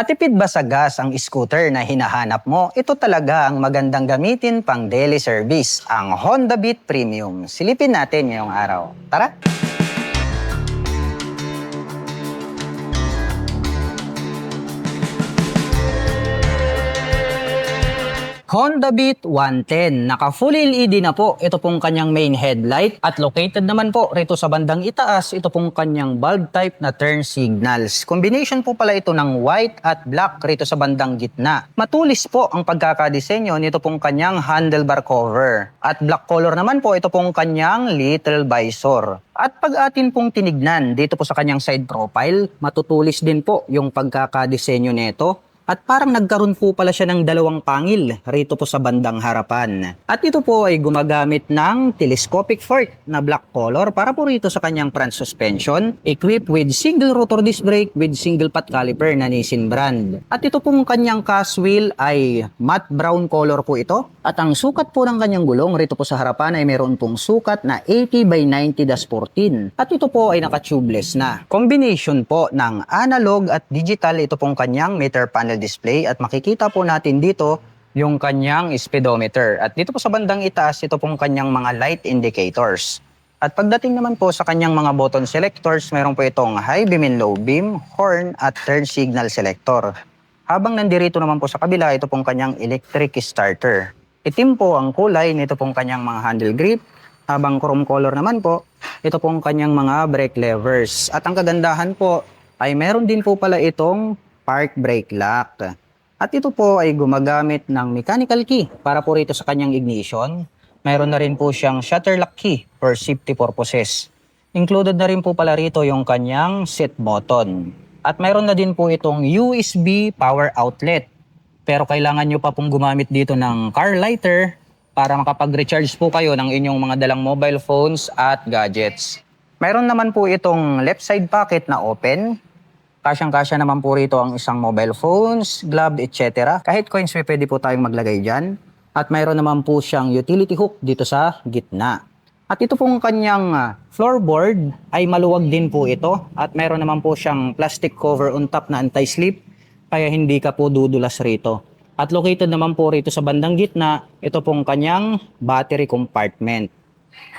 Matipid ba sa gas ang scooter na hinahanap mo? Ito talaga ang magandang gamitin pang daily service, ang Honda Beat Premium. Silipin natin ngayong araw. Tara! Honda Beat 110. Naka full LED na po. Ito pong kanyang main headlight. At located naman po rito sa bandang itaas, ito pong kanyang bulb type na turn signals. Combination po pala ito ng white at black rito sa bandang gitna. Matulis po ang pagkakadesenyo nito pong kanyang handlebar cover. At black color naman po ito pong kanyang little visor. At pag atin pong tinignan dito po sa kanyang side profile, matutulis din po yung pagkakadesenyo nito. At parang nagkaroon po pala siya ng dalawang pangil rito po sa bandang harapan. At ito po ay gumagamit ng telescopic fork na black color para po rito sa kanyang front suspension, equipped with single rotor disc brake with single pot caliper na Nissin brand. At ito pong kanyang cast wheel ay matte brown color po ito. At ang sukat po ng kanyang gulong rito po sa harapan ay meron pong sukat na 80 by 90-14. At ito po ay naka-tubeless na. Combination po ng analog at digital ito pong kanyang meter panel display at makikita po natin dito yung kanyang speedometer. At dito po sa bandang itaas, ito pong kanyang mga light indicators. At pagdating naman po sa kanyang mga button selectors, meron po itong high beam and low beam, horn at turn signal selector. Habang nandirito naman po sa kabila, ito pong kanyang electric starter. Itim po ang kulay nito pong kanyang mga handle grip, habang chrome color naman po, ito pong kanyang mga brake levers. At ang kagandahan po ay meron din po pala itong park brake lock. At ito po ay gumagamit ng mechanical key para po rito sa kanyang ignition. Meron na rin po siyang shutter lock key for safety purposes. Included na rin po pala rito yung kanyang set button. At meron na din po itong USB power outlet. Pero kailangan nyo pa pong gumamit dito ng car lighter para makapag-recharge po kayo ng inyong mga dalang mobile phones at gadgets. Meron naman po itong left side pocket na open Kasyang-kasya naman po rito ang isang mobile phones, glove, etc. Kahit coins may pwede po tayong maglagay dyan. At mayroon naman po siyang utility hook dito sa gitna. At ito pong kanyang ah, floorboard ay maluwag din po ito. At mayroon naman po siyang plastic cover on top na anti-slip. Kaya hindi ka po dudulas rito. At located naman po rito sa bandang gitna, ito pong kanyang battery compartment.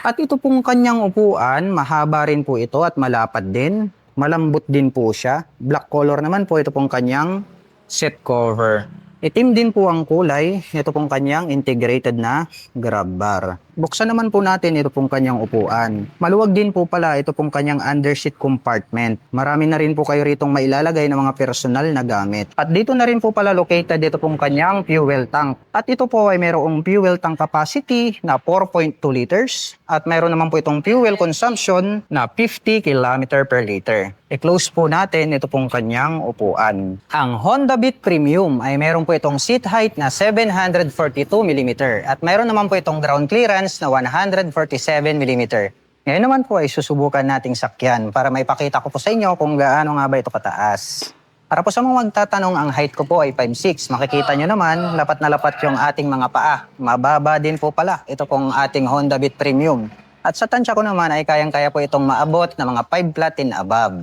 At ito pong kanyang upuan, mahaba rin po ito at malapad din. Malambot din po siya. Black color naman po ito pong kanyang set cover. Itim din po ang kulay. Ito pong kanyang integrated na grab bar. Buksan naman po natin ito pong kanyang upuan. Maluwag din po pala ito pong kanyang underseat compartment. Marami na rin po kayo ritong mailalagay ng mga personal na gamit. At dito na rin po pala located ito pong kanyang fuel tank. At ito po ay mayroong fuel tank capacity na 4.2 liters. At mayroon naman po itong fuel consumption na 50 km per liter. I-close po natin ito pong kanyang upuan. Ang Honda Beat Premium ay meron po itong seat height na 742 mm at meron naman po itong ground clearance na 147 mm. Ngayon naman po ay susubukan nating sakyan para may pakita ko po sa inyo kung gaano nga ba ito kataas. Para po sa mga magtatanong, ang height ko po ay 5'6". Makikita nyo naman, lapat na lapat yung ating mga paa. Mababa din po pala. Ito pong ating Honda Beat Premium. At sa tansya ko naman ay kayang-kaya po itong maabot na mga 5 flat and above.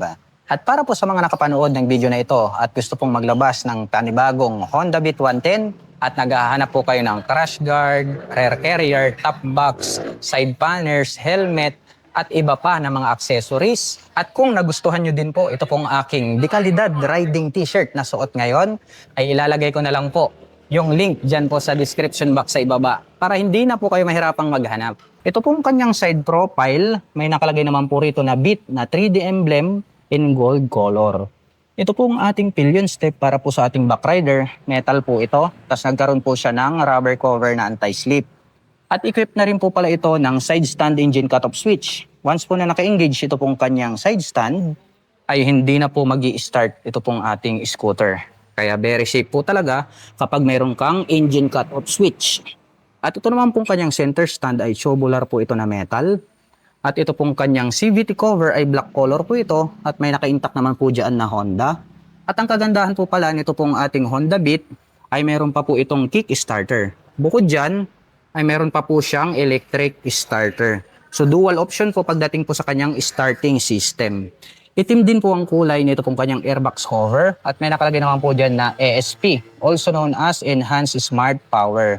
At para po sa mga nakapanood ng video na ito at gusto pong maglabas ng panibagong Honda Beat 110 at naghahanap po kayo ng crash guard, rear carrier, top box, side banners, helmet, at iba pa na mga accessories. At kung nagustuhan nyo din po ito pong aking Dekalidad Riding T-shirt na suot ngayon, ay ilalagay ko na lang po yung link dyan po sa description box sa ibaba para hindi na po kayo mahirapang maghanap. Ito pong kanyang side profile, may nakalagay naman po rito na bit na 3D emblem in gold color. Ito pong ating pillion step para po sa ating backrider. Metal po ito. Tapos nagkaroon po siya ng rubber cover na anti-slip. At equipped na rin po pala ito ng side stand engine cutoff switch. Once po na naka-engage ito pong kanyang side stand, ay hindi na po mag start ito pong ating scooter. Kaya very safe po talaga kapag mayroon kang engine cut-off switch. At ito naman pong kanyang center stand ay tubular po ito na metal. At ito pong kanyang CVT cover ay black color po ito at may naka-intact naman po dyan na Honda. At ang kagandahan po pala nito pong ating Honda Beat ay meron pa po itong kick starter. Bukod dyan ay meron pa po siyang electric starter. So dual option po pagdating po sa kanyang starting system. Itim din po ang kulay nito pong kanyang airbox cover at may nakalagay naman po dyan na ESP, also known as Enhanced Smart Power.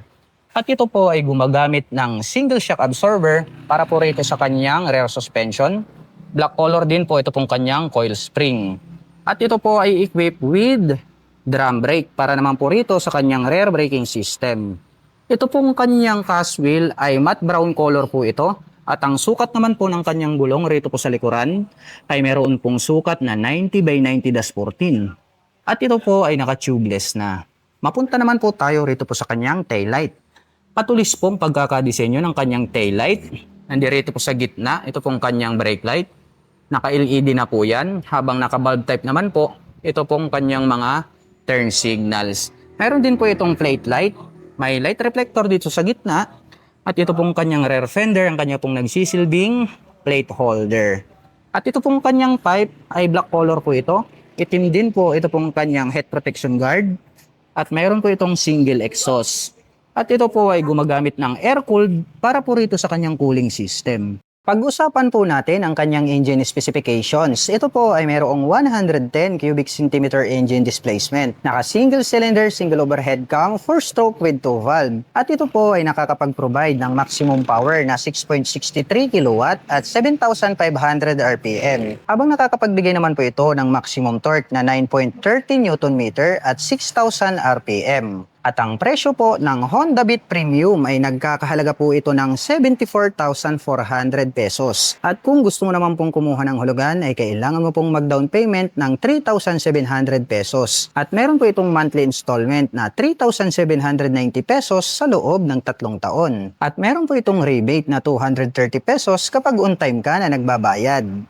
At ito po ay gumagamit ng single shock absorber para po rito sa kanyang rear suspension. Black color din po ito pong kanyang coil spring. At ito po ay equipped with drum brake para naman po rito sa kanyang rear braking system. Ito pong kanyang cast wheel ay matte brown color po ito at ang sukat naman po ng kanyang gulong rito po sa likuran ay meron pong sukat na 90 by 90-14. At ito po ay naka-tubeless na. Mapunta naman po tayo rito po sa kanyang taillight. Patulis pong pagkakadisenyo ng kanyang taillight. Nandirito po sa gitna, ito pong kanyang brake light. Naka-LED na po yan. Habang naka-bulb type naman po, ito pong kanyang mga turn signals. Meron din po itong plate light. May light reflector dito sa gitna. At ito pong kanyang rear fender, ang kanya pong nagsisilbing plate holder. At ito pong kanyang pipe ay black color po ito. Itim din po ito pong kanyang head protection guard. At mayroon po itong single exhaust. At ito po ay gumagamit ng air-cooled para po rito sa kanyang cooling system. Pag-usapan po natin ang kanyang engine specifications. Ito po ay mayroong 110 cubic centimeter engine displacement. Naka single cylinder, single overhead cam, 4-stroke with 2 valve. At ito po ay nakakapag-provide ng maximum power na 6.63 kW at 7,500 RPM. Habang nakakapagbigay naman po ito ng maximum torque na 9.30 Nm at 6,000 RPM. At ang presyo po ng Honda Beat Premium ay nagkakahalaga po ito ng 74,400 pesos. At kung gusto mo naman pong kumuha ng hulugan ay kailangan mo pong mag-down payment ng 3,700 pesos. At meron po itong monthly installment na 3,790 pesos sa loob ng tatlong taon. At meron po itong rebate na 230 pesos kapag on time ka na nagbabayad.